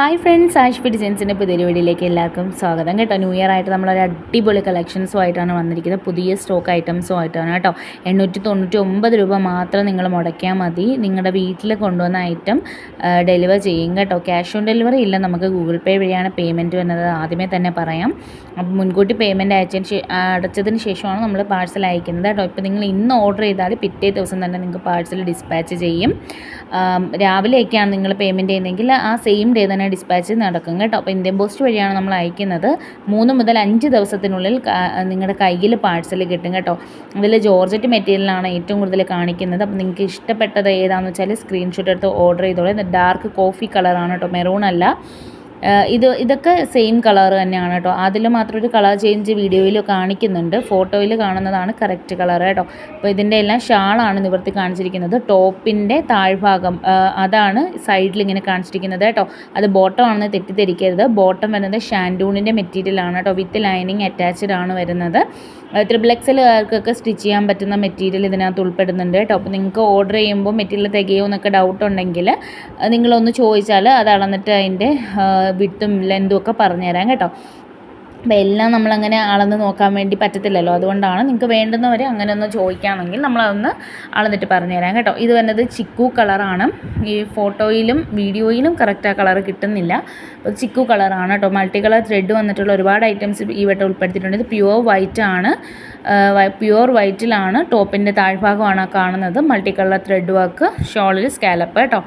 Hi friends ash ഡിസൈൻസിന്റെ പുതിയ വീഡിയോയിലേക്ക് എല്ലാവർക്കും സ്വാഗതം കേട്ടോ. ന്യൂ ഇയർ ആയിട്ട് നമ്മളൊരു അടിപൊളി കളക്ഷൻസും ആയിട്ടാണ് വന്നിരിക്കുന്നത്. പുതിയ സ്റ്റോക്ക് ഐറ്റംസും ആയിട്ടാണ് കേട്ടോ. എണ്ണൂറ്റി തൊണ്ണൂറ്റി ഒമ്പത് രൂപ മാത്രം നിങ്ങൾ മുടക്കിയാൽ മതി. നിങ്ങളുടെ വീട്ടിൽ കൊണ്ടുവന്ന ഐറ്റം ഡെലിവർ ചെയ്യും കേട്ടോ. ക്യാഷ് ഓൺ ഡെലിവറി ഇല്ല. നമുക്ക് ഗൂഗിൾ പേ വഴിയാണ് പേയ്മെന്റ് വരുന്നത്. ആദ്യമേ തന്നെ പറയാം. അപ്പോൾ മുൻകൂട്ടി പേയ്മെന്റ് അയച്ചതിന് അടച്ചതിന് ശേഷമാണ് നമ്മൾ പാഴ്സൽ അയക്കുന്നത് കേട്ടോ. ഇപ്പോൾ നിങ്ങൾ ഇന്ന് ഓർഡർ ചെയ്താൽ പിറ്റേ ദിവസം തന്നെ നിങ്ങൾക്ക് പാഴ്സൽ ഡിസ്പാച്ച് ചെയ്യും. രാവിലെയൊക്കെയാണ് നിങ്ങൾ പേയ്മെന്റ് ചെയ്യുന്നതെങ്കിൽ ആ സെയിം ഡേ തന്നെ ഡിസ്പാച്ച് നടക്കും കേട്ടോ. അപ്പോൾ ഇന്ത്യൻ പോസ്റ്റ് വഴിയാണ് നമ്മൾ അയക്കുന്നത്. മൂന്ന് മുതൽ അഞ്ച് ദിവസത്തിനുള്ളിൽ നിങ്ങളുടെ കയ്യിൽ പാഴ്സൽ കിട്ടും കേട്ടോ. അതിൽ ജോർജറ്റ് മെറ്റീരിയലാണ് ഏറ്റവും കൂടുതൽ കാണിക്കുന്നത്. അപ്പോൾ നിങ്ങൾക്ക് ഇഷ്ടപ്പെട്ടത് ഏതാണെന്ന് വെച്ചാൽ സ്ക്രീൻഷോട്ട് എടുത്ത് ഓർഡർ ചെയ്തോളൂ. ഡാർക്ക് കോഫി കളറാണ് കേട്ടോ. മെറൂൺ അല്ല. ഇത് ഇതൊക്കെ സെയിം കളർ തന്നെയാണ് കേട്ടോ. അതിൽ മാത്രം ഒരു കളർ ചേഞ്ച് വീഡിയോയിൽ കാണിക്കുന്നുണ്ട്. ഫോട്ടോയിൽ കാണുന്നതാണ് കറക്റ്റ് കളർ കേട്ടോ. അപ്പോൾ ഇതിന്റെ എല്ലാം ഷാളാണ് നിവർത്തി കാണിച്ചിരിക്കുന്നത്. ടോപ്പിന്റെ താഴ്ഭാഗം അതാണ് സൈഡിൽ ഇങ്ങനെ കാണിച്ചിരിക്കുന്നത് കേട്ടോ. അത് ബോട്ടം ആണെന്ന് തെറ്റിദ്ധരിക്കരുത്. ബോട്ടം വരുന്നത് ഷാൻഡൂണിന്റെ മെറ്റീരിയലാണ് കേട്ടോ. വിത്ത് ലൈനിങ് അറ്റാച്ച്ഡ് ആണ് വരുന്നത്. ത്രിബിൾ എക്സലുകാർക്കൊക്കെ സ്റ്റിച്ച് ചെയ്യാൻ പറ്റുന്ന മെറ്റീരിയൽ ഇതിനകത്ത് ഉൾപ്പെടുന്നുണ്ട് കേട്ടോ. അപ്പോൾ നിങ്ങൾക്ക് ഓർഡർ ചെയ്യുമ്പോൾ മെറ്റീരിയൽ തികയോ എന്നൊക്കെ ഡൗട്ട് ഉണ്ടെങ്കിൽ നിങ്ങളൊന്ന് ചോദിച്ചാൽ അത് അളന്നിട്ട് അതിന്റെ വിട്ടും ലെന്തും ഒക്കെ പറഞ്ഞുതരാം കേട്ടോ. അപ്പോൾ എല്ലാം നമ്മളങ്ങനെ അളന്ന് നോക്കാൻ വേണ്ടി പറ്റത്തില്ലല്ലോ. അതുകൊണ്ടാണ് നിങ്ങൾക്ക് വേണ്ടുന്നവർ അങ്ങനെ ഒന്ന് ചോദിക്കുകയാണെങ്കിൽ നമ്മളതൊന്ന് അളന്നിട്ട് പറഞ്ഞുതരാം കേട്ടോ. ഇത് വരുന്നത് ചിക്കു കളറാണ് ഈ ഫോട്ടോയിലും വീഡിയോയിലും കറക്റ്റ് ആ കളർ കിട്ടുന്നില്ല. ചിക്കു കളറാണ് കേട്ടോ. മൾട്ടി കളർ ത്രെഡ് വന്നിട്ടുള്ള ഒരുപാട് ഐറ്റംസ് ഈ വട്ടം ഉൾപ്പെടുത്തിയിട്ടുണ്ട്. ഇത് പ്യുവർ വൈറ്റ് ആണ്. പ്യുവർ വൈറ്റിലാണ് ടോപ്പിന്റെ താഴ്ഭാഗമാണ് കാണുന്നത്. മൾട്ടി കളർ ത്രെഡ് വർക്ക് ഷോളിൽ സ്കാലപ്പ് കേട്ടോ.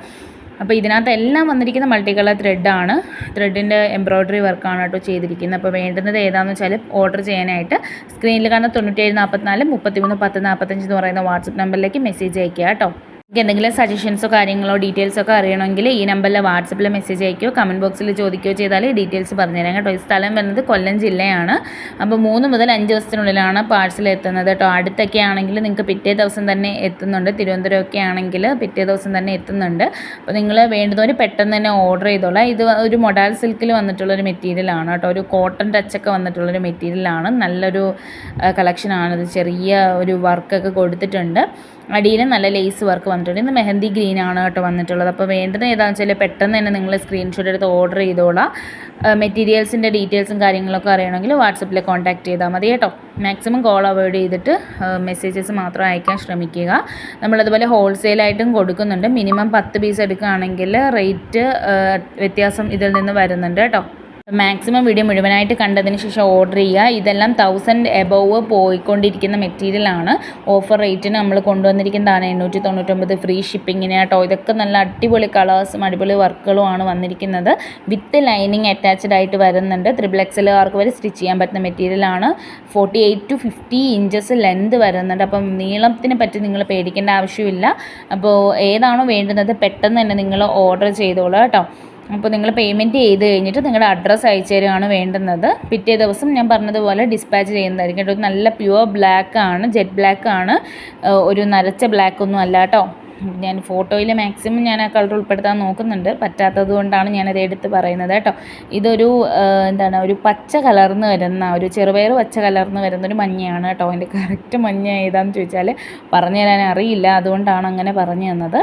അപ്പോൾ ഇതിനകത്ത് എല്ലാം വന്നിരിക്കുന്ന മൾട്ടി കളർ ത്രെഡാണ് ത്രെഡിന്റെ എംബ്രോയ്ഡറി വർക്കാണ് കേട്ടോ ചെയ്തിരിക്കുന്നത്. അപ്പോൾ വേണ്ടുന്നത് ഏതാണെന്ന് വെച്ചാൽ ഓർഡർ ചെയ്യാനായിട്ട് സ്ക്രീനിൽ കാണുന്ന തൊണ്ണൂറ്റേഴ് നാൽപ്പത്തിനാല് മുപ്പത്തിമൂന്ന് പത്ത് നാൽപ്പത്തഞ്ച് എന്ന് പറയുന്ന വാട്സപ്പ് നമ്പറിലേക്ക് മെസ്സേജ് അയയ്ക്കുക കേട്ടോ. നിങ്ങൾക്ക് എന്തെങ്കിലും സജഷൻസോ കാര്യങ്ങളോ ഡീറ്റെയിൽസോ ഒക്കെ അറിയണമെങ്കിൽ ഈ നമ്പറിൽ വാട്സപ്പിൽ മെസ്സേജ് അയക്കുകയോ കമന്റ് ബോക്സിൽ ചോദിക്കുകയോ ചെയ്താൽ ഡീറ്റെയിൽസ് പറഞ്ഞുതരാം കേട്ടോ. ഈ സ്ഥലം വരുന്നത് കൊല്ലം ജില്ലയാണ്. അപ്പോൾ മൂന്ന് മുതൽ അഞ്ച് ദിവസത്തിനുള്ളിലാണ് പാഴ്സൽ എത്തുന്നത് കേട്ടോ. അടുത്തൊക്കെ ആണെങ്കിൽ നിങ്ങൾക്ക് പിറ്റേ ദിവസം തന്നെ എത്തുന്നുണ്ട്. തിരുവനന്തപുരമൊക്കെ ആണെങ്കിൽ പിറ്റേ ദിവസം തന്നെ എത്തുന്നുണ്ട്. അപ്പോൾ നിങ്ങൾ വേണ്ടുന്നവർ പെട്ടെന്ന് തന്നെ ഓർഡർ ചെയ്തോളാം. ഇത് ഒരു മൊഡാൽ സിൽക്കിൽ വന്നിട്ടുള്ളൊരു മെറ്റീരിയലാണ് കേട്ടോ. ഒരു കോട്ടൺ ടച്ചൊക്കെ വന്നിട്ടുള്ളൊരു മെറ്റീരിയലാണ് നല്ലൊരു കളക്ഷനാണ് ഇത് ചെറിയ ഒരു വർക്കൊക്കെ കൊടുത്തിട്ടുണ്ട്. അടിയിൽ നല്ല ലേസ് വർക്ക് വന്നിട്ടുണ്ട് ഇന്ന് മെഹന്തി ഗ്രീൻ ആണ് കേട്ടോ വന്നിട്ടുള്ളത്. അപ്പോൾ വേണ്ടത് ഏതാണെന്ന് വെച്ചാൽ പെട്ടെന്ന് തന്നെ നിങ്ങൾ സ്ക്രീൻഷോട്ട് എടുത്ത് ഓർഡർ ചെയ്തോളാം. മെറ്റീരിയൽസിന്റെ ഡീറ്റെയിൽസും കാര്യങ്ങളൊക്കെ അറിയണമെങ്കിൽ വാട്സപ്പിൽ കോൺടാക്ട് ചെയ്താൽ മതി കേട്ടോ. മാക്സിമം കോൾ അവോയ്ഡ് ചെയ്തിട്ട് മെസ്സേജസ് മാത്രം അയക്കാൻ ശ്രമിക്കുക. നമ്മളതുപോലെ ഹോൾസെയിലായിട്ടും കൊടുക്കുന്നുണ്ട്. മിനിമം പത്ത് പീസ് എടുക്കുകയാണെങ്കിൽ റേറ്റ് വ്യത്യാസം ഇതിൽ നിന്ന് വരുന്നുണ്ട് കേട്ടോ. മാക്സിമം വീഡിയോ മുഴുവനായിട്ട് കണ്ടതിന് ശേഷം ഓർഡർ ചെയ്യുക. ഇതെല്ലാം തൗസൻഡ് എബവ് പോയിക്കൊണ്ടിരിക്കുന്ന മെറ്റീരിയലാണ് ഓഫർ റേറ്റിന് നമ്മൾ കൊണ്ടുവന്നിരിക്കുന്നതാണ് എണ്ണൂറ്റി തൊണ്ണൂറ്റൊമ്പത് ഫ്രീ ഷിപ്പിങ്ങിന് കേട്ടോ ഇതൊക്കെ നല്ല അടിപൊളി കളേഴ്സും അടിപൊളി വർക്കുകളും ആണ് വന്നിരിക്കുന്നത്. വിത്ത് ലൈനിങ് അറ്റാച്ച്ഡ് ആയിട്ട് വരുന്നുണ്ട്. ത്രിബിൾ എക്സലുകാർക്ക് വരെ സ്റ്റിച്ച് ചെയ്യാൻ പറ്റുന്ന മെറ്റീരിയലാണ് forty eight to fifty inches length വരുന്നുണ്ട്. അപ്പം നീളത്തിനെ പറ്റി നിങ്ങൾ പേടിക്കേണ്ട ആവശ്യമില്ല. അപ്പോൾ ഏതാണോ വേണ്ടുന്നത് പെട്ടെന്ന് തന്നെ നിങ്ങൾ ഓർഡർ ചെയ്തോളൂ കേട്ടോ. അപ്പോൾ നിങ്ങൾ പേയ്മെന്റ് ചെയ്ത് കഴിഞ്ഞിട്ട് നിങ്ങളുടെ അഡ്രസ്സ് അയച്ചു തരികയാണ് വേണ്ടുന്നത്. പിറ്റേ ദിവസം ഞാൻ പറഞ്ഞതുപോലെ ഡിസ്പാച്ച് ചെയ്യുന്നതായിരിക്കും. കേട്ടോ നല്ല പ്യുവർ ബ്ലാക്ക് ആണ് ജെറ്റ് ബ്ലാക്ക് ആണ്. ഒരു നരച്ച ബ്ലാക്ക് ഒന്നും അല്ല കേട്ടോ. ഞാൻ ഫോട്ടോയിൽ മാക്സിമം ഞാൻ ആ കളർ ഉൾപ്പെടുത്താൻ നോക്കുന്നുണ്ട്. പറ്റാത്തത് കൊണ്ടാണ് ഞാനത് എടുത്ത് പറയുന്നത് കേട്ടോ. ഇതൊരു എന്താണ് ഒരു പച്ച കലർന്ന് വരുന്ന ഒരു ചെറുപയർ പച്ച കലർന്ന് വരുന്ന ഒരു മഞ്ഞയാണ് കേട്ടോ. അതിന്റെ കറക്റ്റ് മഞ്ഞ ഏതാണെന്ന് ചോദിച്ചാൽ പറഞ്ഞു തരാൻ അറിയില്ല. അതുകൊണ്ടാണ് അങ്ങനെ പറഞ്ഞു തന്നത്.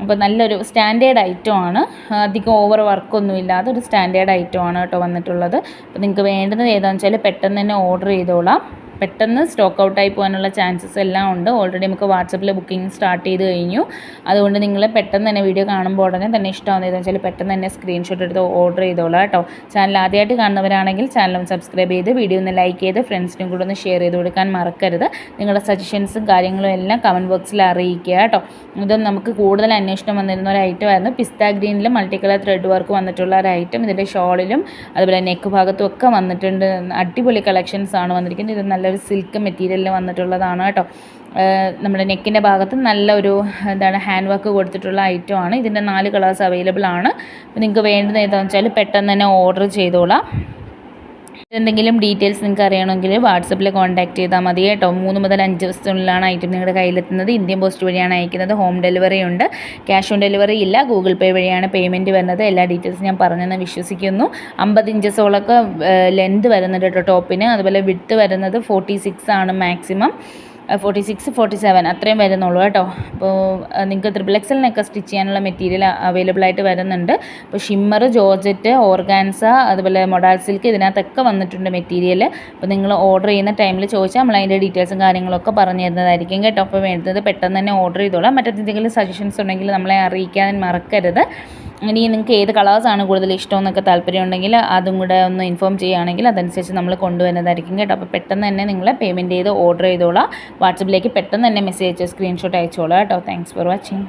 അപ്പോൾ നല്ലൊരു സ്റ്റാൻഡേർഡ് ഐറ്റം ആണ്. അധികം ഓവർ വർക്കൊന്നും ഇല്ലാതെ ഒരു സ്റ്റാൻഡേർഡ് ഐറ്റം ആണ് കേട്ടോ വന്നിട്ടുള്ളത്. അപ്പോൾ നിങ്ങൾക്ക് വേണ്ടുന്നത് ഏതാണെന്ന് വെച്ചാൽ പെട്ടെന്ന് തന്നെ ഓർഡർ ചെയ്തോളാം. പെട്ടെന്ന് സ്റ്റോക്ക് ഔട്ടായി പോകാനുള്ള ചാൻസസ് എല്ലാം ഉണ്ട്. ഓൾറെഡി നമുക്ക് വാട്സപ്പിൽ ബുക്കിംഗ് സ്റ്റാർട്ട് ചെയ്ത് കഴിഞ്ഞു. അതുകൊണ്ട് നിങ്ങൾ പെട്ടെന്ന് തന്നെ വീഡിയോ കാണുമ്പോൾ ഉടനെ തന്നെ ഇഷ്ടമാവുന്നത് ഏതാണെന്ന് വെച്ചാൽ പെട്ടെന്ന് തന്നെ സ്ക്രീൻഷോട്ട് എടുത്ത് ഓർഡർ ചെയ്തോളാം കേട്ടോ. ചാനൽ ആദ്യമായിട്ട് കാണുന്നവരാണെങ്കിൽ ചാനൽ ഒന്ന് സബ്സ്ക്രൈബ് ചെയ്ത് വീഡിയോ ഒന്ന് ലൈക്ക് ചെയ്ത് ഫ്രണ്ട്സിനും കൂടെ ഒന്ന് ഷെയർ ചെയ്ത് കൊടുക്കാൻ മറക്കരുത്. നിങ്ങളുടെ സജഷൻസും കാര്യങ്ങളും എല്ലാം കമന്റ് ബോക്സിൽ അറിയിക്കുക കേട്ടോ. ഇതും നമുക്ക് കൂടുതൽ അന്വേഷണം വന്നിരുന്ന ഒരു ഐറ്റം ആയിരുന്നു. പിസ്ത ഗ്രീനിൽ മൾട്ടി കളർ ത്രെഡ് വർക്ക് വന്നിട്ടുള്ള ഒരു ഐറ്റം ഇതിന്റെ ഷോളിലും അതുപോലെ നെക്ക് ഭാഗത്തും ഒക്കെ വന്നിട്ടുണ്ട്. അടിപൊളി കളക്ഷൻസ് ആണ് വന്നിരിക്കുന്നത്. ഇത് നല്ലൊരു സിൽക്ക് മെറ്റീരിയലിൽ വന്നിട്ടുള്ളതാണ് കേട്ടോ. നമ്മുടെ നെക്കിന്റെ ഭാഗത്ത് നല്ലൊരു എന്താണ് ഹാൻഡ് വർക്ക് കൊടുത്തിട്ടുള്ള ഐറ്റം ആണ്. ഇതിന്റെ നാല് കളേഴ്സ് അവൈലബിൾ ആണ്. നിങ്ങൾക്ക് വേണ്ടുന്നത് ഏതാണെന്ന് വെച്ചാൽ പെട്ടെന്ന് തന്നെ ഓർഡർ ചെയ്തോളാം. എന്തെങ്കിലും ഡീറ്റെയിൽസ് നിങ്ങൾക്ക് അറിയണമെങ്കിൽ വാട്സപ്പിൽ കോൺടാക്ട് ചെയ്താൽ മതി കേട്ടോ. മൂന്ന് മുതൽ അഞ്ച് ദിവസത്തിനുള്ളിലാണ് ഐറ്റം നിങ്ങളുടെ കയ്യിലെത്തുന്നത്. ഇന്ത്യൻ പോസ്റ്റ് വഴിയാണ് അയക്കുന്നത്. ഹോം ഡെലിവറി ഉണ്ട്. ക്യാഷ് ഓൺ ഡെലിവറി ഇല്ല. ഗൂഗിൾ പേ വഴിയാണ് പേയ്മെന്റ് വരുന്നത്. എല്ലാ ഡീറ്റെയിൽസും ഞാൻ പറഞ്ഞെന്ന് വിശ്വസിക്കുന്നു. അമ്പത് ഇഞ്ചസോളൊക്കെ ലെന്ത് വരുന്നുണ്ട് കേട്ടോ ടോപ്പിന് അതുപോലെ വിഡ്ത്ത് വരുന്നത് ഫോർട്ടി സിക്സ് ആണ് maximum forty six forty seven അത്രയും വരുന്നുള്ളൂ കേട്ടോ. അപ്പോൾ നിങ്ങൾക്ക് ത്രിബിൾ എക്സലിനൊക്കെ സ്റ്റിച്ച് ചെയ്യാനുള്ള മെറ്റീരിയൽ അവൈലബിൾ ആയിട്ട് വരുന്നുണ്ട്. അപ്പോൾ ഷിമ്മർ ജോർജറ്റ് ഓർഗാൻസ അതുപോലെ മൊഡാൽ സിൽക്ക് ഇതിനകത്തൊക്കെ വന്നിട്ടുണ്ട് മെറ്റീരിയൽ അപ്പോൾ നിങ്ങൾ ഓർഡർ ചെയ്യുന്ന ടൈമിൽ ചോദിച്ചാൽ നമ്മൾ അതിന്റെ ഡീറ്റെയിൽസും കാര്യങ്ങളൊക്കെ പറഞ്ഞു തരുന്നതായിരിക്കും കേട്ടോ. അപ്പോൾ വേണ്ടത് പെട്ടെന്ന് തന്നെ ഓർഡർ ചെയ്തോളാം. മറ്റെന്തെങ്കിലും സജഷൻസ് ഉണ്ടെങ്കിൽ നമ്മളെ അറിയിക്കാൻ മറക്കരുത്. ഇനി നിങ്ങൾക്ക് ഏത് കളേഴ്സാണ് കൂടുതൽ ഇഷ്ടമെന്നൊക്കെ താല്പര്യം ഉണ്ടെങ്കിൽ അതും കൂടെ ഒന്ന് ഇൻഫോം ചെയ്യുകയാണെങ്കിൽ അതനുസരിച്ച് നമ്മൾ കൊണ്ടുവരുന്നതായിരിക്കും കേട്ടോ. അപ്പോൾ പെട്ടെന്ന് തന്നെ നിങ്ങൾ പേയ്മെന്റ് ചെയ്ത് ഓർഡർ ചെയ്തോളാം. വാട്സപ്പിലേക്ക് പെട്ടെന്ന് തന്നെ മെസ്സേജ് സ്ക്രീൻഷോട്ട് അയച്ചോളാം കേട്ടോ. Thanks for watching